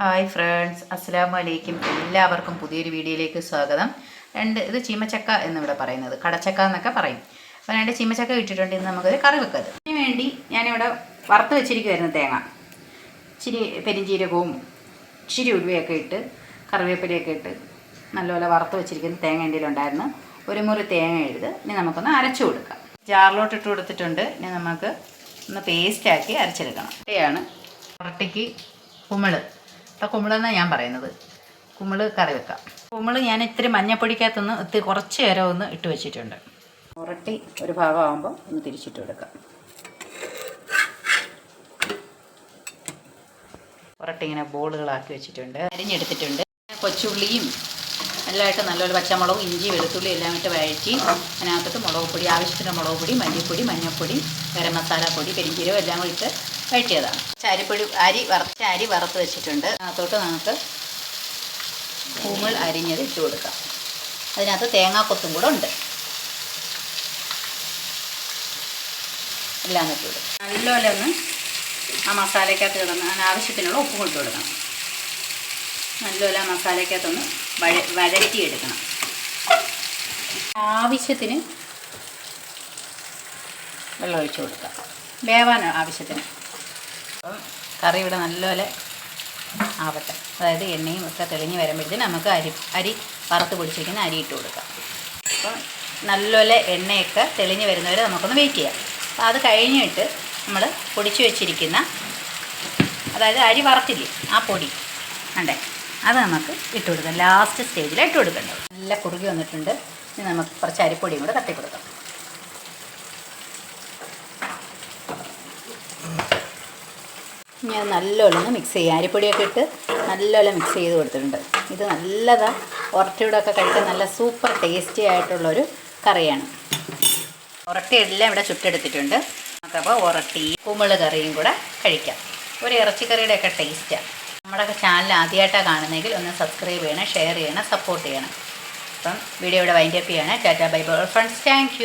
Hi friends അസ്സാം വലൈക്കും എല്ലാവർക്കും പുതിയൊരു വീഡിയോയിലേക്ക് സ്വാഗതം. രണ്ട് ഇത് ചീമച്ചക്ക എന്നിവിടെ പറയുന്നത്. കടച്ചക്ക എന്നൊക്കെ പറയും. അപ്പോൾ രണ്ട് ചീമച്ചക്ക ഇട്ടിട്ടുണ്ട്. ഇന്ന് നമുക്കൊരു കറി വെക്കത് അതിന് വേണ്ടി ഞാനിവിടെ വറുത്ത് വെച്ചിരിക്കുമായിരുന്നു തേങ്ങ. ഇച്ചിരി പെരിഞ്ചീരകവും ഇച്ചിരി ഉരുവയൊക്കെ ഇട്ട് കറിവേപ്പിലയൊക്കെ ഇട്ട് നല്ലപോലെ വറുത്ത് വെച്ചിരിക്കുന്ന തേങ്ങ എന്റെ ഒരു മുറി തേങ്ങ എഴുത് ഇനി നമുക്കൊന്ന് അരച്ചു കൊടുക്കാം. ജാറിലോട്ട് ഇട്ട് കൊടുത്തിട്ടുണ്ട്. ഇനി നമുക്ക് ഒന്ന് പേസ്റ്റാക്കി അരച്ചെടുക്കണം. ഇത്രയാണ്. പുറത്തേക്ക് കുമിൾ. ഇപ്പം കുമിളെന്നാണ് ഞാൻ പറയുന്നത്. കുമിൾ കറി വെക്കാം. കുമിൾ ഞാൻ ഇത്തിരി മഞ്ഞപ്പൊടിക്കകത്തുനിന്ന് ഇത്തിരി കുറച്ച് നേരം ഒന്ന് ഇട്ട് വെച്ചിട്ടുണ്ട്. പുരട്ടി ഒരു ഭാഗമാകുമ്പോൾ ഒന്ന് തിരിച്ചിട്ട് കൊടുക്കാം. പുരട്ടി ഇങ്ങനെ ബോളുകളാക്കി വെച്ചിട്ടുണ്ട്. അരിഞ്ഞെടുത്തിട്ടുണ്ട്. കൊച്ചുള്ളിയും എല്ലാമായിട്ട് നല്ലൊരു പച്ചമുളകും ഇഞ്ചി വെളുത്തുള്ളി എല്ലാം ഇട്ട് വഴറ്റി അതിനകത്തോട്ട് മുളക് പൊടി ആവശ്യത്തിന് മുളക് പൊടി മല്ലിപ്പൊടി മഞ്ഞൾപ്പൊടി ഗരം മസാല പൊടി പെരിഞ്ചീരകം എല്ലാം കൂടി ഇട്ട് വഴറ്റിയതാണ്. അരിപ്പൊടി അരി വറുത്ത അരി വറുത്ത് വെച്ചിട്ടുണ്ട്. അതിനകത്തോട്ട് നമുക്ക് കൂമൾ അരിഞ്ഞത് ഇട്ട് കൊടുക്കാം. അതിനകത്ത് തേങ്ങാക്കൊത്തും കൂടെ ഉണ്ട്. എല്ലാം ഇട്ട് കൊടുക്കും. നല്ലപോലെ ഒന്ന് ആ മസാലയ്ക്കകത്ത് കിടന്ന് അതിന് ആവശ്യത്തിനുള്ള ഉപ്പും ഇട്ട് കൊടുക്കണം. നല്ലപോലെ മസാലയ്ക്കകത്തൊന്ന് വഴ വഴറ്റിയെടുക്കണം. ആവശ്യത്തിന് വെള്ളം ഒഴിച്ച് കൊടുക്കുക വേവാൻ ആവശ്യത്തിന്. കറി ഇവിടെ നല്ലപോലെ ആവട്ടെ. അതായത് എണ്ണയും ഒക്കെ തെളിഞ്ഞ് വരുമ്പോഴത്തേന് നമുക്ക് അരി അരി വറുത്ത് പൊടിച്ചിരിക്കുന്ന അരി ഇട്ട് കൊടുക്കാം. അപ്പം നല്ലപോലെ എണ്ണയൊക്കെ തെളിഞ്ഞ് വരുന്നവരെ നമുക്കൊന്ന് വെയിറ്റ് ചെയ്യാം. അപ്പോൾ അത് കഴിഞ്ഞിട്ട് നമ്മൾ പൊടിച്ചു വെച്ചിരിക്കുന്ന അതായത് അരി വറുത്തില്ലേ ആ പൊടി. ഉണ്ടേ അത് നമുക്ക് ഇട്ട് കൊടുക്കാം. ലാസ്റ്റ് സ്റ്റേജിൽ ഇട്ട് കൊടുക്കേണ്ടത് നല്ല കുറുകി വന്നിട്ടുണ്ട്. ഇനി നമുക്ക് കുറച്ച് അരിപ്പൊടിയും കൂടെ തട്ടി കൊടുക്കാം. ഞാൻ നല്ലോണം ഒന്ന് മിക്സ് ചെയ്യാം. അരിപ്പൊടിയൊക്കെ ഇട്ട് നല്ലോണം മിക്സ് ചെയ്ത് കൊടുത്തിട്ടുണ്ട്. ഇത് നല്ലതാണ് ഒരട്ടയുടെ ഒക്കെ കഴിക്കാൻ നല്ല സൂപ്പർ ടേസ്റ്റി ആയിട്ടുള്ളൊരു കറിയാണ്. ഉരട്ടി എല്ലാം ഇവിടെ ചുട്ടെടുത്തിട്ടുണ്ട്. നമുക്കപ്പോൾ ഉരട്ടി കുമിൾ കറിയും കൂടെ കഴിക്കാം. ഒരു ഇറച്ചിക്കറിയുടെയൊക്കെ ടേസ്റ്റാണ് നമ്മുടെ ചാനൽ ആദ്യമായിട്ടാണ് കാണുന്നതെങ്കിൽ ഒന്ന് സബ്സ്ക്രൈബ് ചെയ്യണം ഷെയർ ചെയ്യണം സപ്പോർട്ട് ചെയ്യണം. അപ്പം വീഡിയോ ഇവിടെ വൈൻഡ് അപ്പ് ചെയ്യണം. Tata bye bye friends thank